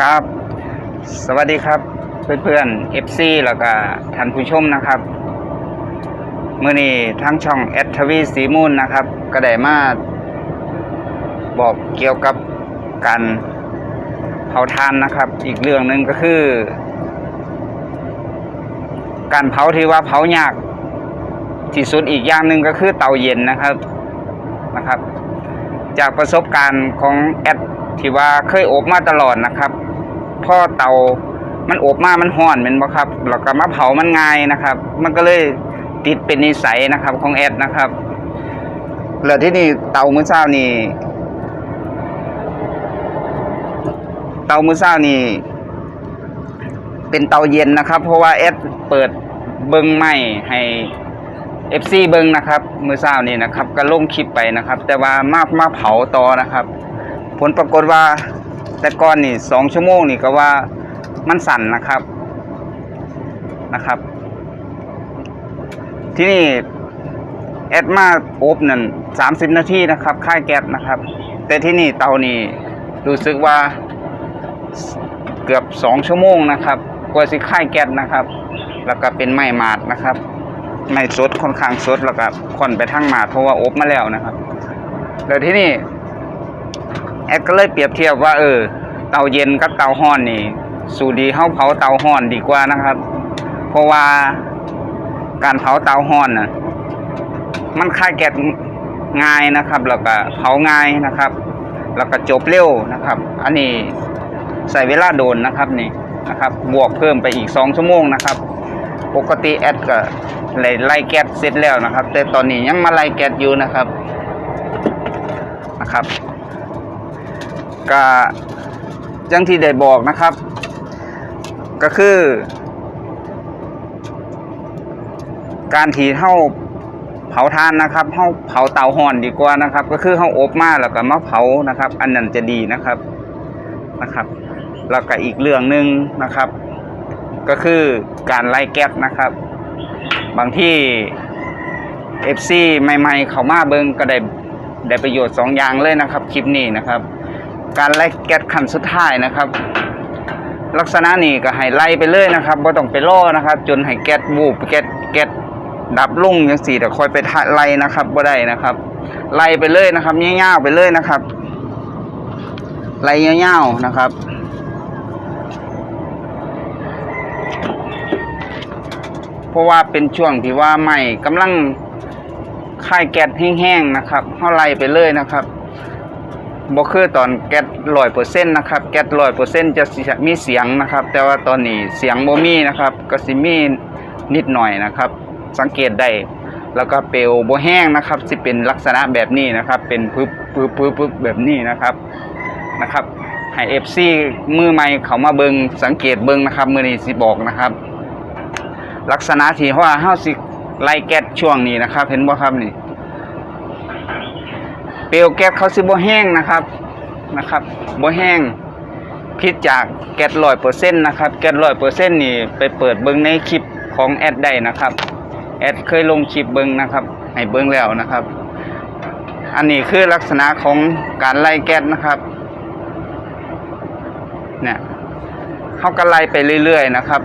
ครับ สวัสดีครับ เพื่อนๆ FC แล้วก็ท่านผู้ชมนะครับเมื่อนี้ทั้งช่องแอดทวีสีมูลนะครับ ก็ได้มาบอกเกี่ยวกับการเผาทานนะครับ อีกเรื่องหนึ่งก็คือ การเผาที่ว่าเผายากที่สุดอีกอย่างหนึ่งก็คือเตาเย็นนะครับนะครับ จากประสบการณ์ของแอดที่ว่าเคยอบมาตลอดนะครับ พอเตา มันอบมามันห้อนเป็นบ่ครับแล้วก็มาเผามันง่ายนะครับ มันก็เลยติดเป็นนิสัยนะครับ ของแอดนะครับแล้วที่นี่เตามื้อเช้านี่เตามื้อเช้านี่เป็นเตาเย็นนะครับ เพราะว่าแอดเปิดเบิ้งไหม้ให้ FC เบิ้งนะครับ มือเช้านี่นะครับ ก็ลงคลิปไปนะครับ แต่ว่ามามาเผาต่อนะครับ ผลปรากฏว่า แต่ก่อนนี่สองชั่วโมงนี่ก็ว่ามันสั่นนะครับนะครับ ที่นี่แอดมาอบนั่นสามสิบนาทีนะครับ ค่ายแก๊สนะครับ แต่ที่นี่เตานี่รู้สึกว่าเกือบสองชั่วโมงนะครับกว่าสิค่ายแก๊สนะครับ แล้วก็เป็นไม้หมาดนะครับไม่สดค่อนข้างสดแล้วก็ค่อนไปทางหมาดเพราะว่าอบมาแล้วนะครับ แล้วที่นี่ แอดก็เลยเปรียบเทียบว่าเออ เตาเย็นกับเตาห้อนนี่ สูดีเฮาเผาเตาห้อนดีกว่านะครับ เพราะว่าการเผาเตาห้อนน่ะ มันค่ายแก๊สง่ายนะครับ แล้วก็เผาง่ายนะครับ แล้วก็จบเร็วนะครับ อันนี้ใส่เวลาโดนนะครับนี่นะครับ บวกเพิ่มไปอีกสองชั่วโมงนะครับ ปกติแอดก็ไล่ไล่แก๊สเสร็จแล้วนะครับ แต่ตอนนี้ยังมาไล่แก๊สอยู่นะครับนะครับ ก็ยังที่ได้บอกนะครับ ก็คือ การที่เฮาเผาทานนะครับเฮาเผาเตาห่อนดีกว่านะครับ ก็คือเฮาอบมาแล้วก็มาเผานะครับ อันนั้นจะดีนะครับนะครับแล้วก็อีกเรื่องหนึ่งนะครับ ก็คือการไล่แก๊สนะครับ บางที่ FC ใหม่ ๆ เขามาเบิงก็ได้ได้ประโยชน์สองอย่างเลยนะครับ คลิปนี้นะครับ การไล่แก๊สขั้นสุดท้ายนะครับ ลักษณะนี้ก็ให้ไล่ไปเลยนะครับบ่ต้องไปล่อนะครับ จนให้แก๊สวูบแก๊สแก๊สดับลุ่งจังสี่แต่คอยไปไล่นะครับบ่ได้นะครับ ไล่ไปเลยนะครับเงี้ยวๆไปเลยนะครับ ไล่เงี้ยวๆนะครับเพราะว่าเป็นช่วงที่ว่าไหม้กำลังค่ายแก๊สแห้งๆนะครับเฮาไล่ไปเลยนะครับ บ่คือตอนแก๊สร้อยเปอร์เซ็นต์นะครับ แก๊สร้อยเปอร์เซ็นต์จะมีเสียงนะครับ แต่ว่าตอนนี้เสียงบ่มีนะครับก็สิมีนิดหน่อยนะครับ สังเกตได้แล้วก็เปลวบ่แห้งนะครับสิเป็นลักษณะแบบนี้นะครับ เป็นปึ๊บปึ๊บปึ๊บปึ๊บแบบนี้นะครับนะครับให้ FC มือใหม่เขามาเบิงสังเกตเบิงนะครับ มือนี้สิบอกนะครับ ลักษณะที่ว่าเฮาสิไล่แก๊สช่วงนี้นะครับ เห็นบ่ครับนี่ เปลวแก๊สเขาสิบ่แห้งนะครับนะครับบ่แห้งพิดจากแก๊สร้อยเปอร์เซ็นต์นะครับแก๊สร้อยเปอร์เซ็นต์นี่ไปเปิดเบิ่งในคลิปของแอดได้นะครับแอดเคยลงคลิปเบิ่งนะครับให้เบิ่งแล้วนะครับ อันนี้คือลักษณะของการไล่แก๊สนะครับเนี่ยเขาก็ไล่ไปเรื่อยๆนะครับ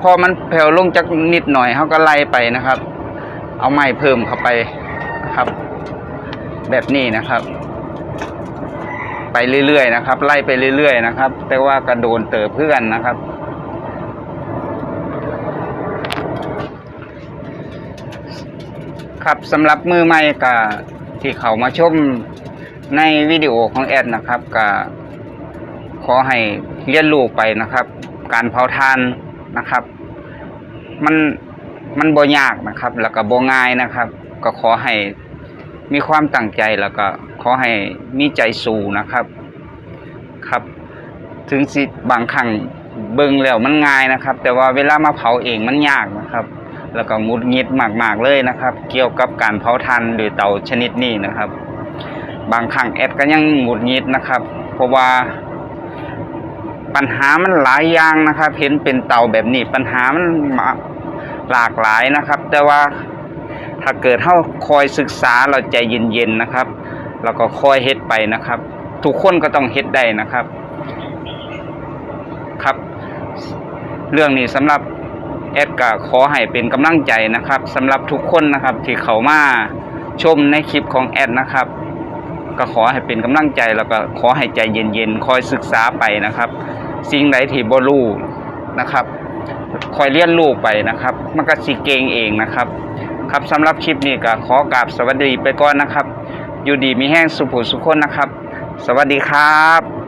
พอมันแผ่วลงจากนิดหน่อยเขาก็ไล่ไปนะครับ เอาไม้เพิ่มเข้าไปนะครับ แบบนี้นะครับ ไปเรื่อยๆนะครับ ไล่ไปเรื่อยๆนะครับ แต่ว่ากระโดนเติบเพื่อนนะครับครับสำหรับมือใหม่กับที่เขามาชมในวิดีโอของแอดนะครับก็ขอให้เรียนรู้ไปนะครับ การเผาทานนะครับ มัน มันบ่ยากนะครับ แล้วก็บ่ง่ายนะครับ ก็ขอให้มีความตั้งใจแล้วก็ขอให้มีใจสู้นะครับ ครับ ถึงสิบางครั้งเบิ่งแล้วมันง่ายนะครับ แต่ว่าเวลามาเผาเองมันยากนะครับ แล้วก็งุดงิดมากๆเลยนะครับ เกี่ยวกับการเผาทานหรือเตาชนิดนี้นะครับ บางครั้งแอดก็ยังงุดงิดนะครับ เพราะว่าปัญหามันหลายอย่างนะครับ เห็นเป็นเตาแบบนี้ปัญหามันมา หลากหลายนะครับ แต่ว่าถ้าเกิดเฮาคอยศึกษาเราใจเย็นๆนะครับ แล้วก็คอยเฮ็ดไปนะครับ ทุกคนก็ต้องเฮ็ดได้นะครับ ครับ เรื่องนี้สำหรับแอดก็ขอให้เป็นกำลังใจนะครับสำหรับทุกคนนะครับ ที่เขามาชมในคลิปของแอดนะครับ ก็ขอให้เป็นกำลังใจแล้วก็ขอให้ใจเย็นๆคอยศึกษาไปนะครับ สิ่งใดที่บ่รู้นะครับ คอยเลี้ยนลูกไปนะครับ มันก็สิเก่งเองนะครับ ครับสำหรับคลิปนี้ก็ขอกราบสวัสดีไปก่อนนะครับ อยู่ดีมีแห้งสุขสุขคนนะครับ สวัสดีครับ